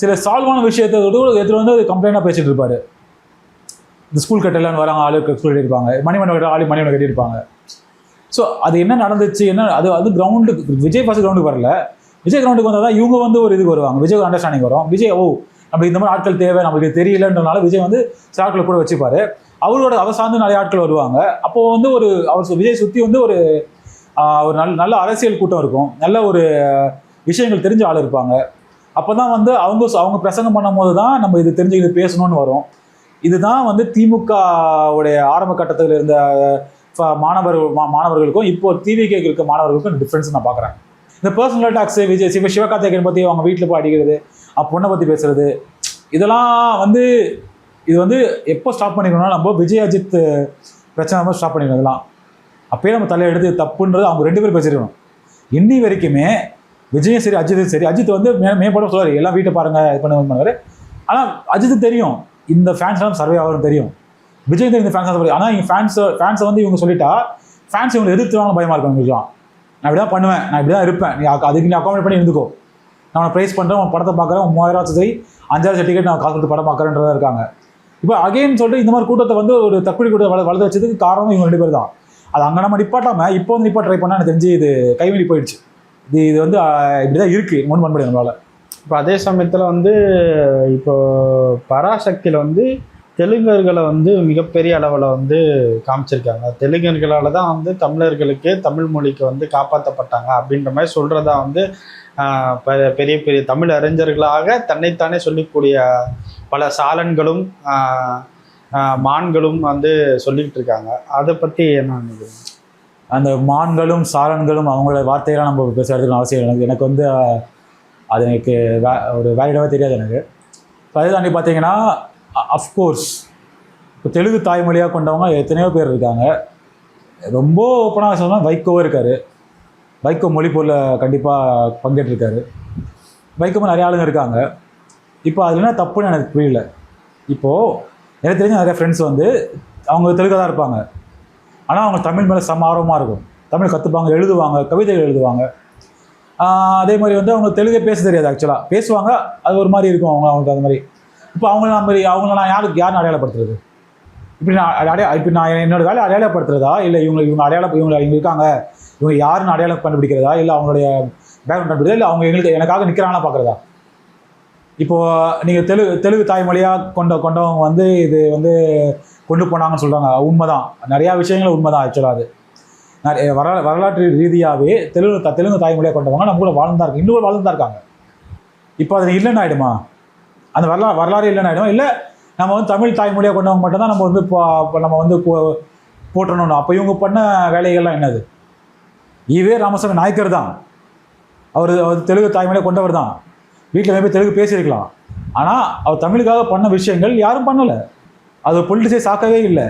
சில சால்வான விஷயத்தை எடுத்துகிட்டு வந்து கம்ப்ளைண்டாக பேசிட்டு இருப்பாரு. இந்த ஸ்கூல் கட்டலான்னு வராங்க ஆளு ஸ்கூல் கட்டியிருப்பாங்க. மணிமணி கட்ட ஆளு மணிமணி கட்டியிருப்பாங்க. ஸோ அது என்ன நடந்துச்சு? என்ன அது அது கிரவுண்டுக்கு விஜய் ஃபஸ்ட் கிரவுண்டுக்கு வரல. விஜய் கிரவுண்டுக்கு வந்தால் தான் இவங்க வந்து ஒரு இதுக்கு வருவாங்க. விஜய் ஒரு அண்டர்ஸ்டாண்டிங் வரும். விஜய் ஓ நம்ம இந்த மாதிரி ஆட்கள் தேவை நம்மளுக்கு தெரியலன்றனால விஜய் வந்து சில கூட வச்சுப்பாரு. அவரோட அவர் சார்ந்து நிறைய ஆட்கள் வருவாங்க. அப்போ வந்து ஒரு அவர் விஜய் சுற்றி வந்து ஒரு ஒரு நல்ல நல்ல அரசியல் கூட்டம் இருக்கும். நல்ல ஒரு விஷயங்கள் தெரிஞ்ச ஆள் இருப்பாங்க. அப்போ தான் வந்து அவங்க அவங்க பிரசங்கம் பண்ணும்போது தான் நம்ம இது தெரிஞ்சுக்கிட்டு பேசணும்னு வரும். இதுதான் வந்து திமுக உடைய ஆரம்ப கட்டத்தில் இருந்த மாணவர்கள் மாணவர் மாணவர்களுக்கும் இப்போ திவிகே இருக்க மாணவர்களுக்கும் டிஃப்ரென்ஸ் நான் பார்க்குறேன் இந்த பர்சனல் அட்டாக்ஸ் விஜய் சிவ சிவகார்த்திகேயன் பற்றி அவங்க வீட்டில் போய் அடிக்கிறது பொண்ணை பற்றி பேசுறது இதெல்லாம் வந்து இது வந்து எப்போ ஸ்டாப் பண்ணிக்கணும்னா நம்ம விஜய் அஜித் பிரச்சனை நம்ம ஸ்டாப் பண்ணிக்கணும் இதெல்லாம் அப்பயே நம்ம தலையை எடுத்து தப்புன்றது அவங்க ரெண்டு பேரும் பேசிருக்கணும். இன்னி வரைக்குமே விஜயும் சரி அஜித்தும் சரி அஜித் வந்து மே மேம்பட சொல்லுவார் எல்லாம் வீட்டை பாருங்க இது பண்ண பண்ணுவார் ஆனால் அஜித் தெரியும் இந்த ஃபேன்ஸ்லாம் சர்வே ஆகும் தெரியும். விஜய் தான் இந்த ஃபேன்ஸ் ஆனால் இவங்க ஃபேன்ஸ் ஃபேன்ஸை வந்து இவங்க சொல்லிட்டா ஃபேன்ஸ் இவங்களை எதிர்த்துவாங்க பயமா இருக்கும் இவங்களுக்கு நான் இப்படி தான் பண்ணுவேன் நான் இப்படி தான் இருப்பேன். நீ அதுக்கு நீ அக்காமடேட் பண்ணி இருந்துக்கோ. நான் உன்னை ப்ரைஸ் பண்ணுறேன் உன் படத்தை பார்க்குறேன் மூவாயிரம் சரி அஞ்சாயிரம் டிக்கெட் நான் காசு கொடுத்து படம் பார்க்குறேன்றதாக இருக்காங்க. இப்போ அகைன் சொல்லிட்டு இந்த மாதிரி கூட்டத்தை வந்து ஒரு தக்குடி கூட்டத்தை வள வளர்த்து வச்சதுக்கு காரணம் இவங்க ரெண்டு பேர் தான் அது அங்கே நம்ம நிப்பாட்டாமல் இப்போ வந்து நிப்பா ட்ரை பண்ணால் எனக்கு தெரிஞ்சு இது கைவெளி போயிடுச்சு. இது இது வந்து இப்படி இப்படிதான் இருக்கு முன் பண்ண முடியும் நம்மளால. இப்போ அதே சமயத்தில் வந்து இப்போ பராசக்தியில் வந்து தெலுங்கர்களை வந்து மிகப்பெரிய அளவில் வந்து காமிச்சிருக்காங்க. தெலுங்கர்களால் தான் வந்து தமிழர்களுக்கு தமிழ் மொழிக்கு வந்து காப்பாற்றப்பட்டாங்க அப்படின்ற மாதிரி சொல்கிறதா வந்து பெ- பெரிய பெரிய தமிழ் அறிஞர்களாக தன்னைத்தானே சொல்லிக்கூடிய பல சாலன்களும் மான்களும் வந்து சொல்லிக்கிட்டு இருக்காங்க அதை பற்றி என்ன நினைக்கிறீங்க? அந்த மான்களும் சாலன்களும் அவங்களோட வார்த்தையெல்லாம் நம்ம பேச எடுத்துக்கணும் அவசியம் இல்லை. எனக்கு வந்து அது எனக்கு வே ஒரு வேலிடாகவே தெரியாது எனக்கு. இப்போ அதே தாண்டி பார்த்தீங்கன்னா அஃப்கோர்ஸ் இப்போ தெலுங்கு தாய்மொழியாக கொண்டவங்க எத்தனையோ பேர் இருக்காங்க. ரொம்ப ஓப்பனாக சொன்னால் வைகோவும் இருக்கார். வைகோ மொழிப்பொருளை கண்டிப்பாக பங்கேற்றிருக்காரு. வைகோவும் நிறைய ஆளுங்க இருக்காங்க. இப்போ அதில் என்ன தப்புன்னு எனக்கு புரியல. இப்போது எனக்கு தெரிஞ்ச நிறைய ஃப்ரெண்ட்ஸ் வந்து அவங்க தெலுங்காக தான் இருப்பாங்க. ஆனால் அவங்க தமிழ் மேலே செம்ம ஆர்வமாக இருக்கும். தமிழ் கற்றுப்பாங்க எழுதுவாங்க கவிதைகள் எழுதுவாங்க. அதே மாதிரி வந்து அவங்க தெலுங்கே பேச தெரியாது ஆக்சுவலாக பேசுவாங்க அது ஒரு மாதிரி இருக்கும் அவங்க அவங்களுக்கு அது மாதிரி. இப்போ அவங்கள மாதிரி அவங்கள நான் யாருக்கு யாருன்னு அடையாளப்படுத்துறது? இப்படி நான் அடையா இப்போ நான் என்னோட வேலை அடையாளப்படுத்துறதா? இல்லை இவங்க இவங்க அடையாள இவங்க இவங்க இருக்காங்க. இவங்க யாருன்னு அடையாளம் கண்டுபிடிக்கிறதா? இல்லை அவங்களுடைய பேக்ரவுண்ட் கண்டுபிடிக்கிறதா? இல்லை அவங்க எங்களுக்கு எனக்காக நிற்கிறாங்களா பார்க்குறதா இப்போது நீங்கள் தெலுங்கு தெலுங்கு தாய்மொழியாக கொண்ட கொண்டவங்க வந்து இது வந்து கொண்டு போனாங்கன்னு சொல்கிறாங்க உண்மைதான். நிறையா விஷயங்கள் உண்மைதான் ஆக்சுவலாக அது. நிறைய வரலா வரலாற்று ரீதியாகவே தெலுங்கு தெலுங்கு தாய்மொழியாக கொண்டவங்க நம்ம கூட வாழ்ந்தா இருக்கு இன்னும் வாழ்ந்தா இருக்காங்க. இப்போ அது இல்லைன்னு ஆயிடுமா? அந்த வரலா வரலாறு இல்லைன்னு ஆகிடுமா இல்லை நம்ம வந்து தமிழ் தாய்மொழியாக கொண்டவங்க மட்டும்தான் நம்ம வந்து இப்போ நம்ம வந்து போ- அப்போ இவங்க பண்ண வேலைகள்லாம் என்னது? ஈவே ராமசாமி நாயக்கர் தான் அவர் அவர் தெலுங்கு தாய்மொழியை கொண்டவர் தான் வீட்டில் போய் தெலுங்கு பேசியிருக்கலாம். ஆனால் அவர் தமிழுக்காக பண்ண விஷயங்கள் யாரும் பண்ணலை. அது பொலிட்டிசைஸ் ஆக்கவே இல்லை.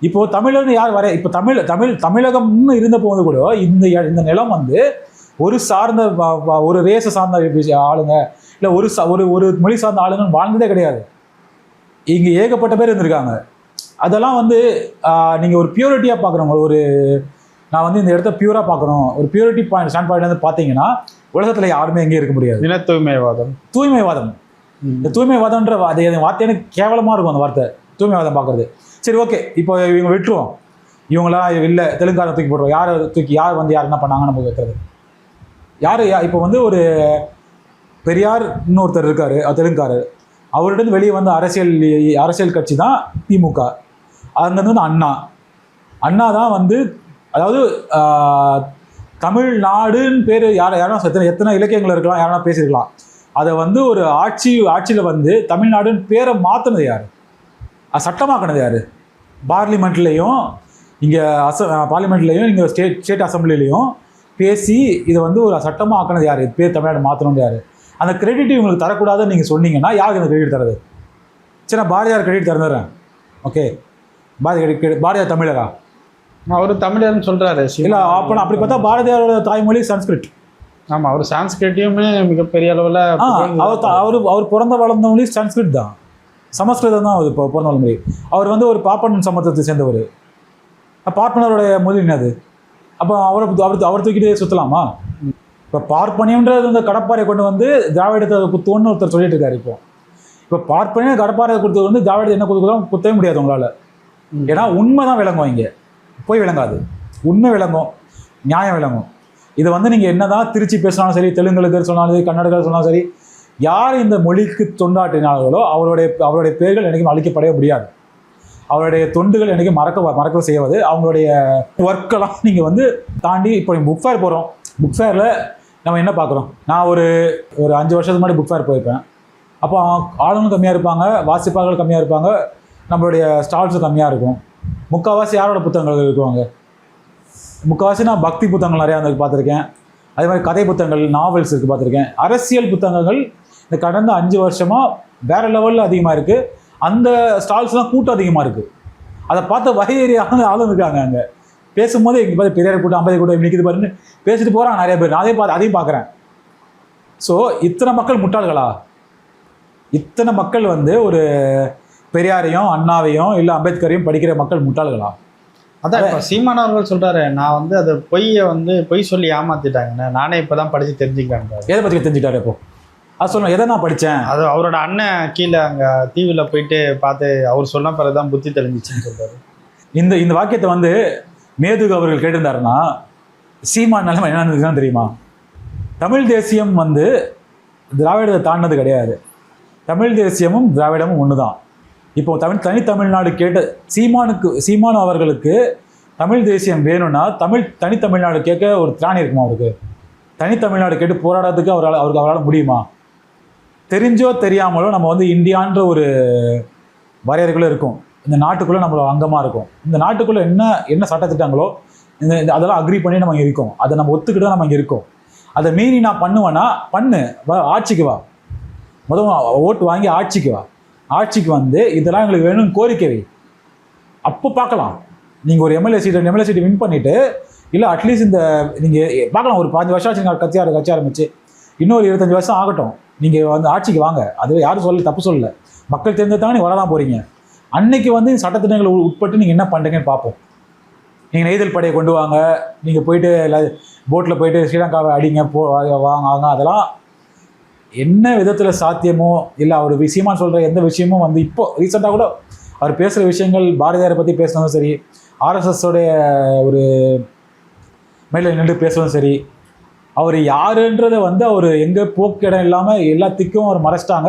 இப்போது தமிழர்னு யார் வர இப்போ தமிழ் தமிழ் தமிழகம்னு இருந்த போது கூட இந்த இந்த நிலம் வந்து ஒரு சார்ந்த ஒரு ரேஸை சார்ந்த ஆளுங்க இல்லை ஒரு சா- ஒரு ஒரு மொழி சார்ந்த ஆளுங்க வாழ்ந்ததே கிடையாது. இங்கே ஏகப்பட்ட பேர் இருந்திருக்காங்க. அதெல்லாம் வந்து நீங்கள் ஒரு பியூரிட்டியாக பார்க்குறவங்க ஒரு நான் வந்து இந்த இடத்த பியூராக பார்க்கணும். ஒரு பியூரிட்டி பாயிண்ட் ஸ்டாண்ட் பாயிண்ட் வந்து பார்த்தீங்கன்னா உலகத்தில் யாருமே எங்கேயும் இருக்க முடியாது. தின தூய்மைவாதம். தூய்மைவாதம். இந்த தூய்மைவாதம்ன்ற அது வார்த்தை எனக்கு கேவலமாக இருக்கும் அந்த வார்த்தை. தூய்மைவாதம் பார்க்குறது. சரி ஓகே இப்போ இவங்க விட்டுருவோம். இவங்களாம் இல்லை தெலுங்கான தூக்கி போடுறோம் யார் தூக்கி யார் வந்து யார் என்ன பண்ணாங்கன்னு நம்ம வைக்கிறது. யார் இப்போ வந்து ஒரு பெரியார் இன்னொருத்தர் இருக்கார் தெலுங்காரு. அவர்கிட்ட வெளியே வந்த அரசியல் அரசியல் கட்சி தான் திமுக. அங்கேருந்து வந்து அண்ணா. அண்ணா தான் வந்து அதாவது தமிழ்நாடுன்னு பேர் யார் யாரும் எத்தனை எத்தனை இலக்கியங்கள் இருக்கலாம் யாரா பேசியிருக்கலாம். அதை வந்து ஒரு ஆட்சி ஆட்சியில் வந்து தமிழ்நாடுன்னு பேரை மாற்றினது யார்? அது சட்டமாக்கினது யார்? பார்லிமெண்ட்லேயும் இங்கே அச பார்லிமெண்ட்லேயும் இங்கே ஸ்டேட் ஸ்டேட் அசம்பிளிலையும் பேசி இதை வந்து ஒரு சட்டமாக ஆக்கினது யார்? பேர் தமிழ்நாடு மாற்றணும்னு யார்? அந்த கிரெடிட் இவங்களுக்கு தரக்கூடாதுன்னு நீங்கள் சொன்னீங்கன்னா யாருக்கு அந்த கிரெடிட் தரது? சரி நான் பாரதியார் கிரெடிட் தந்துடுறேன் ஓகே. பாரதி கிரெடிட் பாரதியார் தமிழரா? அவர் தமிழர்னு சொல்றாரு இல்லை அப்போ அப்படி பார்த்தா பாரதியாரோட தாய்மொழி சன்ஸ்கிரிட். ஆமா அவர் சான்ஸ்கிரிட்டையுமே மிகப்பெரிய அளவுல அவர் அவர் அவர் பிறந்த வளர்ந்த மொழி சன்ஸ்கிரிட் தான். சமஸ்கிருதம் தான் அவர் இப்போ பிறந்த மொழி அவர் வந்து ஒரு பாப்பன் சமூகத்தை சேர்ந்தவர். பார்ப்பனருடைய மொழி என்னது அப்போ அவரை அவர் அவர் தூக்கிட்டு சுற்றலாமா இப்போ பார்ப்பனியம்ன்றது வந்து கடப்பாரை கொண்டு வந்து திராவிடத்தை குத்துவோன்னு ஒருத்தர் சொல்லிட்டு இருக்காரு இப்போ. இப்போ பார்ப்பனியம் கடப்பாரை கொடுத்தது வந்து திராவிடத்தை என்ன கொடுக்குறோம் குத்தவே முடியாது உங்களால். ஏன்னா உண்மை தான் விளங்கும் இங்கே போய் விளங்காது. உண்மை விளங்கும் நியாயம் விளங்கும். இதை வந்து நீங்கள் என்னதான் திருச்சி பேசினாலும் சரி தெலுங்குகளுக்கு சொன்னாலும் சரி கன்னடர்கள் சொன்னாலும் சரி யார் இந்த மொழிக்கு தொண்டாற்றினார்களோ அவருடைய அவருடைய பேர்கள் என்றைக்கும் அழிக்கப்படவே முடியாது. அவருடைய தொண்டுகள் எனக்கு மறக்க மறக்க செய்வது அவங்களுடைய ஒர்க்கெல்லாம் நீங்கள் வந்து தாண்டி இப்போ புக் ஃபேர் போகிறோம் புக் ஃபேரில் நம்ம என்ன பார்க்குறோம்? நான் ஒரு ஒரு அஞ்சு வருஷத்துக்கு முன்னாடி புக் ஃபேர் போயிருப்பேன். அப்போ ஆளுங்களும் கம்மியாக இருப்பாங்க வாசிப்பாளர்கள் கம்மியாக இருப்பாங்க நம்மளுடைய ஸ்டால்ஸும் கம்மியாக இருக்கும். முக்கால்வாசி யாரோட புத்தகங்கள் இருக்குவாங்க? முக்கால்வாசி நான் பக்தி புத்தகங்கள் நிறையா வந்து பார்த்துருக்கேன். அதே மாதிரி கதை புத்தகங்கள் நாவல்ஸ் இருக்குது பார்த்துருக்கேன். அரசியல் புத்தகங்கள் இந்த கடந்த அஞ்சு வருஷமாக வேறு லெவலில் அதிகமாக இருக்குது அந்த ஸ்டால்ஸ்லாம் கூட்டம் அதிகமாக இருக்குது அதை பார்த்த வகையேறி ஆளு ஆளும் இருக்காங்க அங்கே. பேசும்போது இங்கே பார்த்து பெரியார் கூட்டம் ஐம்பது கூட்டம் நிற்கிது பாருன்னு பேசிட்டு போகிறாங்க நிறைய பேர். நான் அதையும் பார்த்து அதையும் பார்க்குறேன். ஸோ இத்தனை மக்கள் முட்டாள்களா? இத்தனை மக்கள் வந்து ஒரு பெரியாரையும் அண்ணாவையும் இல்லை அம்பேத்கரையும் படிக்கிற மக்கள் முட்டாள்களா? அதான் இப்போ சீமான் அவர்கள் சொல்றாரு நான் வந்து அதை பொய்யை வந்து பொய் சொல்லி ஏமாத்திட்டாங்கண்ணே நானே இப்பதான் படிச்சு தெரிஞ்சுக்கிறேன் எதை பற்றி தெரிஞ்சுக்கிட்டாரு இப்போ? அது சொல்லணும் எதை நான் படித்தேன் அது அவரோட அண்ணன் கீழே அங்க தீவுல போயிட்டு பார்த்து அவர் சொன்ன பிறகுதான் புத்தி தெரிஞ்சிச்சுன்னு சொல்றாரு. இந்த இந்த வாக்கியத்தை வந்து மேதுகு அவர்கள் கேட்டிருந்தாருன்னா சீமான் நிலைமை என்ன இருந்துச்சுன்னா தெரியுமா? தமிழ் தேசியம் வந்து திராவிடத்தை தாண்டினது கிடையாது. தமிழ் தேசியமும் திராவிடமும் ஒன்று தான் இப்போ தமிழ் தனி தமிழ்நாடு கேட்ட சீமானுக்கு சீமான் அவர்களுக்கு தமிழ் தேசியம் வேணும்னா தமிழ் தனி தமிழ்நாடு கேட்க ஒரு திராணி இருக்குமா அவருக்கு? தனி தமிழ்நாடு கேட்டு போராடுறதுக்கு அவரால் அவருக்கு அவரால் முடியுமா? தெரிஞ்சோ தெரியாமலோ நம்ம வந்து இந்தியான்ற ஒரு வரையறைக்குள்ளே இருக்கும். இந்த நாட்டுக்குள்ளே நம்மளோட அங்கமாக இருக்கும். இந்த நாட்டுக்குள்ளே என்ன என்ன சட்டத்திட்டங்களோ இந்த இந்த- அதெல்லாம் அக்ரி பண்ணி நம்ம இங்கே இருக்கோம். அதை நம்ம ஒத்துக்கிட்டு தான் நம்ம இங்கே இருக்கோம். அதை மீறி நான் பண்ணுவேன்னா பண்ணு. வா ஆட்சிக்கு வா. முத ஓட்டு வாங்கி ஆட்சிக்கு வா. ஆட்சிக்கு வந்து இதெல்லாம் எங்களுக்கு வேணும்னு கோரிக்கை அப்போ பார்க்கலாம். நீங்கள் ஒரு MLA seat MLA seat win பண்ணிவிட்டு இல்லை அட்லீஸ்ட் இந்த நீங்கள் பார்க்கலாம் ஒரு பாஞ்சு வருஷம் ஆச்சு நீங்கள் கட்சி ஆர- கட்சி ஆரம்பிச்சு. இன்னொரு இருபத்தஞ்சி வருஷம் ஆகட்டும். நீங்கள் வந்து ஆட்சிக்கு வாங்க. அது யாரும் சொல்ல தப்பு சொல்லல. மக்கள் தெரிஞ்சதாங்க நீங்கள் வரலாம் போகிறீங்க அன்னைக்கு வந்து இந்த சட்டத்திட்டங்களை உட்பட்டு நீங்கள் என்ன பண்ணுறீங்கன்னு பார்ப்போம். நீங்கள் நெய்தல் படையை கொண்டு வாங்க. நீங்கள் போயிட்டு போட்டில் போயிட்டு ஸ்ரீலங்காவை அடிங்க போ வாங்க அதெல்லாம் என்ன விதத்தில் சாத்தியமோ இல்லை அவர் வி- சொல்கிற எந்த விஷயமும் வந்து இப்போ ரீசெண்டாக கூட அவர் பேசுகிற விஷயங்கள் பாரதியாரை பற்றி பேசினதும் சரி ஆர்எஸ்எஸோடைய ஒரு மேலே நின்று பேசுவதும் சரி அவர் யாருன்றதை வந்து அவர் எங்கே போக்கு இடம் இல்லாமல் எல்லாத்துக்கும் அவர் மறைச்சிட்டாங்க.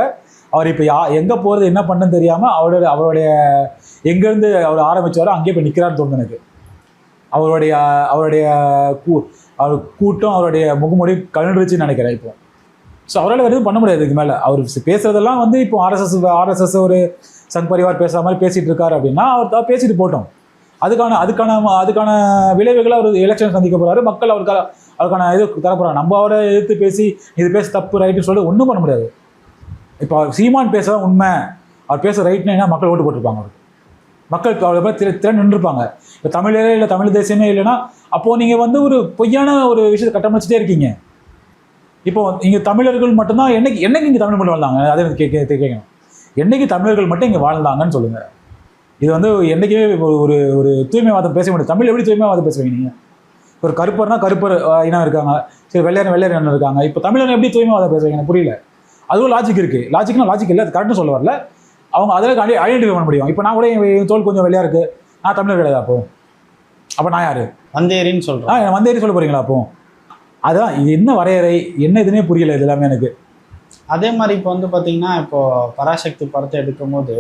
அவர் இப்போ யா எங்கே போகிறது என்ன பண்ணுன்னு தெரியாமல் அவரோட அவருடைய எங்கேருந்து அவர் ஆரம்பித்தாரோ அங்கேயே போய் நிற்கிறான்னு தோணுது எனக்கு. அவருடைய அவருடைய கூ அவர் கூட்டம் அவருடைய முகமொழி கழுந்துருச்சுன்னு நினைக்கிறேன் இப்போ. ஸோ அவரால் வேறு எதுவும் பண்ண முடியாது இதுக்கு மேலே. அவர் பேசுறதெல்லாம் வந்து இப்போ ஆர்எஸ்எஸ் ஆர்எஸ்எஸ் ஒரு சங் பரிவார் பேசுகிற மாதிரி பேசிகிட்டு இருக்காரு அப்படின்னா அவர் தான் பேசிட்டு போட்டோம். அதுக்கான அதுக்கான அதுக்கான விளைவுகளை அவர் எலெக்ஷன் சந்திக்க போகிறாரு மக்கள் அவருக்கான அதுக்கான இது தரப்போகிறாங்க நம்ம அவரை எதிர்த்து பேசி இது பேச தப்பு ரைட்டுன்னு சொல்லி ஒன்றும் பண்ண முடியாது. இப்போ அவர் சீமான் பேசுறதான் உண்மை. அவர் பேச ரைட்னா என்ன? மக்கள் ஓட்டு போட்டிருப்பாங்க அவருக்கு. மக்கள் அவ்வளோ பேர் திற திறன் நின்றுருப்பாங்க. இப்போ தமிழே இல்லை தமிழ் தேசியமே இல்லைன்னா அப்போது நீங்கள் வந்து ஒரு பொய்யான ஒரு விஷயத்தை கட்டமைச்சிட்டே இருக்கீங்க. இப்போ இங்கே தமிழர்கள் மட்டும்தான் என்னைக்கு என்னைக்கு இங்கே தமிழ் மட்டும் வாழ்ந்தாங்க? அதை கேட்க கேட்கணும் என்னைக்கு தமிழர்கள் மட்டும் இங்கே வாழ்ந்தாங்கன்னு சொல்லுங்கள் இது வந்து என்றைக்குமே ஒரு ஒரு தூய்மைவாதம் பேச முடியும் தமிழ் எப்படி தூய்மைவாதம் பேசுவீங்க நீங்கள் ஒரு கருப்பர்னா கருப்பர் இனம் இருக்காங்க. சரி வெள்ளையர் வெள்ளையர் இனம் இருக்காங்க. இப்போ தமிழன் எப்படி தூய்மைவாதம் பேசுவீங்க எனக்கு புரியல. அதுவும் லாஜிக் இருக்குது லாஜிக்னா லாஜிக் இல்லை அது கரெக்டாக சொல்ல வரல. அவங்க அதில் ஐடென்டிஃபை பண்ண முடியும். இப்போ நான் கூட என் தோல் கொஞ்சம் வெள்ளையா இருக்குது நான் தமிழர் கிடையாது அப்போ. அப்போ நான் யார்? வந்தேரின்னு ஆ சொல்கிறோம் என்ன வந்தேரி சொல்ல போகிறீங்களா அப்போ? அதான் இது என்ன வரையறை? என்ன இதுனே புரியல இது எல்லாமே எனக்கு. அதே மாதிரி இப்போ வந்து பார்த்தீங்கன்னா இப்போ பராசக்தி படத்தை எடுக்கும்போது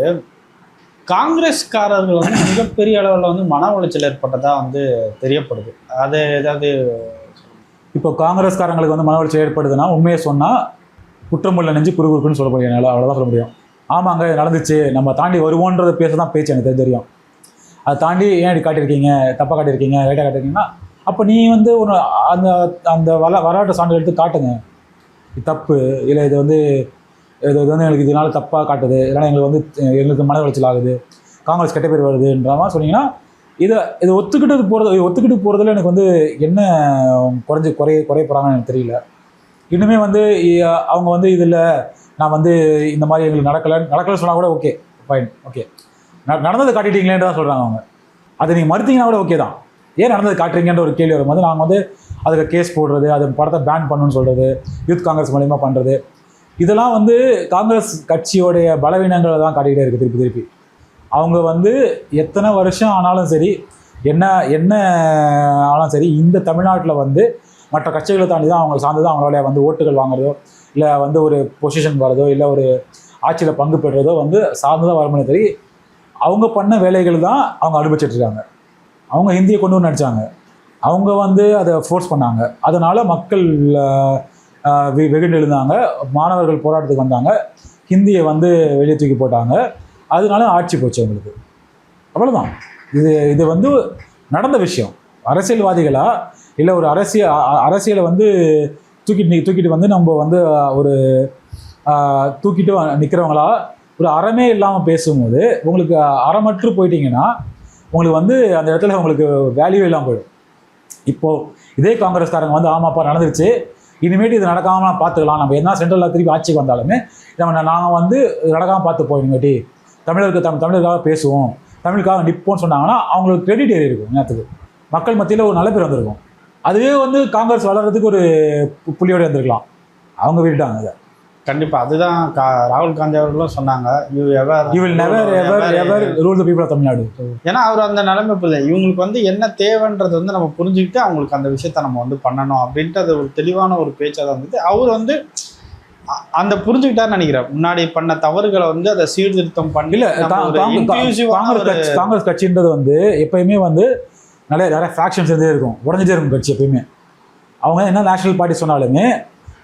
காங்கிரஸ்காரர்கள் வந்து மிகப்பெரிய அளவில் வந்து மன உளைச்சல் ஏற்பட்டதா வந்து தெரியப்படுது. அது ஏதாவது இப்போ காங்கிரஸ்காரங்களுக்கு வந்து மன உளைச்சல் ஏற்படுதுன்னா உண்மையை சொன்னால் குற்றமுள்ள நெஞ்சு குறுகுறுக்குன்னு சொல்ல முடியும் என்னால் அவ்வளோதான் சொல்ல முடியும். ஆமாங்க நடந்துச்சு. நம்ம தாண்டி வருவோன்றத பேச தான் பேச்சு எனக்கு தெரியும். அதை தாண்டி ஏன் இப்படி காட்டியிருக்கீங்க? தப்பாக காட்டியிருக்கீங்க? ரைட்டாக காட்டியிருக்கீங்கன்னா அப்போ நீ வந்து ஒரு அந்த அந்த வள வரலாற்று சான்று எடுத்து காட்டுங்க. இது தப்பு. இல்லை இது வந்து இது வந்து எங்களுக்கு இதனால தப்பாக காட்டுது. இதனால் எங்களுக்கு வந்து எங்களுக்கு மன உளைச்சல் ஆகுது. காங்கிரஸ் கெட்ட பேர் வருதுன்ற மாதிரி சொன்னீங்கன்னா இதை இதை ஒத்துக்கிட்டு போகிறது ஒத்துக்கிட்டு போகிறதுல எனக்கு வந்து என்ன குறைஞ்சி குறைய குறைய போகிறாங்கன்னு எனக்கு தெரியல. இன்னுமே வந்து அவங்க வந்து இதில் நான் வந்து இந்த மாதிரி எங்களுக்கு நடக்கலை நடக்கலை சொன்னால் கூட ஓகே ஃபைன் ஓகே நடந்ததை காட்டிட்டீங்களேன்னு தான் சொல்கிறாங்க அவங்க. அதை நீங்கள் மறுத்தீங்கன்னா கூட ஓகே தான். ஏன் நடந்தது காட்டுறீங்கன்ற ஒரு கேள்வி வரும்போது நாங்கள் வந்து அதுக்கு கேஸ் போடுறது அது படத்தை பேன் பண்ணணும்னு சொல்கிறது யூத் காங்கிரஸ் மூலயமா பண்ணுறது இதெல்லாம் வந்து காங்கிரஸ் கட்சியோடைய பலவீனங்களை தான் காட்டிக்கிட்டே இருக்குது திருப்பி திருப்பி. அவங்க வந்து எத்தனை வருஷம் ஆனாலும் சரி என்ன என்ன ஆனாலும் சரி இந்த தமிழ்நாட்டில் வந்து மற்ற கட்சிகளை தாண்டி தான் அவங்க சார்ந்து தான் அவங்களுடைய வந்து ஓட்டுகள் வாங்குறதோ இல்லை வந்து ஒரு பொசிஷன் வரதோ இல்லை ஒரு ஆட்சியில் பங்கு பெறுறதோ வந்து சார்ந்து தான் வரமுடியும் சரி அவங்க பண்ண வேலைகள் தான் அவங்க அனுபவிச்சிட்ருக்காங்க அவங்க ஹிந்தியை கொண்டு வந்து நடித்தாங்க அவங்க வந்து அதை ஃபோர்ஸ் பண்ணாங்க. அதனால் மக்கள் வெ- வெகுண்டு எழுந்தாங்க மாணவர்கள் போராட்டத்துக்கு வந்தாங்க. ஹிந்தியை வந்து வெளியே தூக்கி போட்டாங்க. அதனால ஆட்சி போச்சு அவங்களுக்கு. அவ்வளோதான் இது இது வந்து நடந்த விஷயம். அரசியல்வாதிகளா? இல்லை ஒரு அரசியல் அரசியலை வந்து தூக்கிட்டு தூக்கிட்டு வந்து நம்ம வந்து ஒரு தூக்கிட்டு நிற்கிறவங்களா ஒரு அறமே இல்லாமல் பேசும்போது உங்களுக்கு அறமற்று போயிட்டீங்கன்னா உங்களுக்கு வந்து அந்த இடத்துல உங்களுக்கு வேல்யூ இல்லாமல் போயிடும். இப்போது இதே காங்கிரஸ்காரங்க வந்து ஆமாப்பா நடந்துருச்சு. இனிமேட்டு இது நடக்காமல் பார்த்துக்கலாம். நம்ம என்ன சென்ட்ரலில் திருப்பி ஆட்சிக்கு வந்தாலுமே நம்ம நாங்கள் வந்து நடக்காமல் பார்த்து போயிடுங்காட்டி தமிழருக்கு தம் தமிழருக்காக பேசுவோம். தமிழுக்காக நிற்போம்னு சொன்னாங்கன்னா அவங்களுக்கு கிரெடிட் ஏறி இருக்கும் நேரத்துக்கு. மக்கள் மத்தியில் ஒரு நல்ல பேர் வந்திருக்கும். அதுவே வந்து காங்கிரஸ் வளர்கிறதுக்கு ஒரு பு- புள்ளியோட அவங்க விட்டுட்டாங்க அதை கண்டிப்பா அதுதான் கா- ராகுல் காந்தி அவர்களும் சொன்னாங்க you ever you will never ever ever rule the people of Tamil Nadu ஏன்னா அவர் அந்த நிலைமை இல்லை. இவங்களுக்கு வந்து என்ன தேவைன்றது வந்து நம்ம புரிஞ்சுக்கிட்டு அவங்களுக்கு அந்த விஷயத்த நம்ம வந்து பண்ணணும் அப்படின்ட்டு அது ஒரு தெளிவான ஒரு பேச்சாக தான் இருந்தது. அவர் வந்து அந்த புரிஞ்சுக்கிட்டாருன்னு நினைக்கிறேன். முன்னாடி பண்ண தவறுகளை வந்து அதை சீர்திருத்தம் பண்ணி இல்ல நம்ம கா- ஒரு காங்க- கா- inclusive ஆன காங்கிரஸ் காங்கிரஸ் கட்சின்றது வந்து எப்பயுமே வந்து நிறைய நிறைய ஃபேக்ஷன்ஸ் இருந்தே இருக்கும். உடஞ்சிட்டே இருக்கும் கட்சி எப்பயுமே. அவங்க என்ன நேஷனல் பார்ட்டி சொன்னாலுமே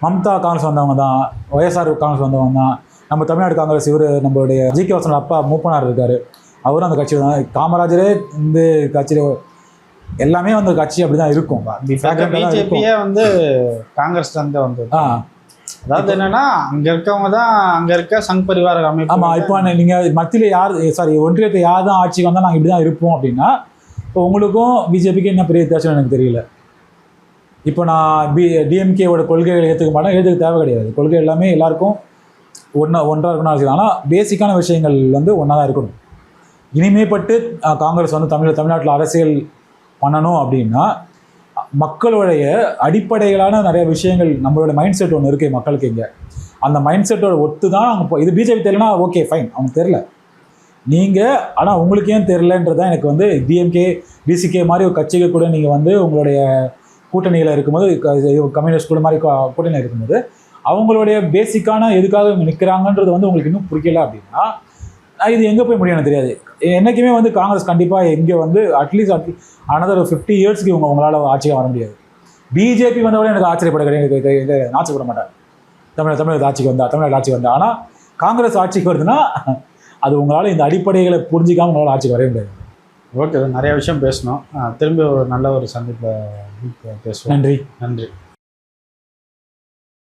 மம்தா காங்கிரஸ் வந்தவங்க தான் ஒய்எஸ்ஆர் காங்கிரஸ் வந்தவங்க தான். நம்ம தமிழ்நாடு காங்கிரஸ் இவர் நம்மளுடைய ஜி கே வாசன் அப்பா மூப்பனார் இருக்காரு. அவரும் அந்த கட்சி தான் காமராஜரே இந்த கட்சியில் எல்லாமே வந்து கட்சி அப்படி தான் இருக்கும். பிஜேபியே வந்து காங்கிரஸ் வந்து. வந்தது ஆ. அதாவது என்னன்னா அங்க இருக்கவங்க தான் அங்க இருக்க சங் பரிவார அமைப்பு ஆமாம் இப்போ நீங்கள் மத்தியில் யார் சாரி ஒன்றியத்தை யார் தான் ஆட்சிக்கு வந்தால் நாங்கள் இப்படி தான் இருப்போம் அப்படின்னா இப்போ உங்களுக்கும் பிஜேபிக்கு என்ன பெரிய வித்தியாசம் எனக்கு தெரியல. இப்போ நான் பி டிஎம்கேவோட கொள்கைகள் ஏற்றுக்க மாட்டேன் ஏற்றுக்க தேவை கிடையாது. கொள்கை எல்லாமே எல்லாருக்கும் ஒன்றா ஒன்றாக இருக்கணும் அவசியம் ஆனால் பேசிக்கான விஷயங்கள் வந்து ஒன்றா தான் இருக்கணும். இனிமேப்பட்டு காங்கிரஸ் வந்து தமிழ் தமிழ்நாட்டில் அரசியல் பண்ணணும் அப்படின்னா மக்களுடைய அடிப்படைகளான நிறைய விஷயங்கள் நம்மளோட மைண்ட் செட் ஒன்று இருக்குது மக்களுக்கு இங்கே. அந்த மைண்ட் செட்டோட ஒத்து தான் அவங்க இப்போ இது பிஜேபி தெரியலனா ஓகே ஃபைன் அவங்க தெரில நீங்கள் ஆனால் உங்களுக்கு ஏன் தெரிலன்றதான் எனக்கு வந்து டிஎம்கே பிசிகே மாதிரி ஒரு கட்சிகள் கூட நீங்கள் வந்து உங்களுடைய கூட்டணியில் இருக்கும்போது கம்யூனிஸ்ட் கூட மாதிரி கூட்டணியில் இருக்கும்போது அவங்களுடைய பேசிக்கான எதுக்காக இவங்க நிற்கிறாங்கன்றது வந்து உங்களுக்கு இன்னும் புரியல அப்படின்னா நான் இது எங்கே போய் முடியும் எனக்கு தெரியாது என்றைக்குமே வந்து காங்கிரஸ் கண்டிப்பாக இங்கே வந்து அட்லீஸ்ட் அட் அனதர் ஃபிஃப்டி இயர்ஸ்க்கு இவங்க உங்களால் ஆட்சியாக வர முடியாது. பிஜேபி வந்தவரை எனக்கு ஆச்சரியப்பட கிடையாது. எனக்கு- நான் ஆச்சரியப்பட மாட்டேன் தமிழ் தமிழக ஆட்சிக்கு வந்தா தமிழ்நாடு ஆட்சிக்கு வந்தா. ஆனால் காங்கிரஸ் ஆட்சிக்கு வருதுன்னா அது உங்களால் இந்த அடிப்படைகளை புரிஞ்சிக்காமல் உங்களால் ஆட்சிக்கு வரவே முடியாது. ஓகே நிறைய விஷயம் பேசணும். திரும்பி ஒரு நல்ல ஒரு சந்திப்பை பேசுவோம். நன்றி. நன்றி.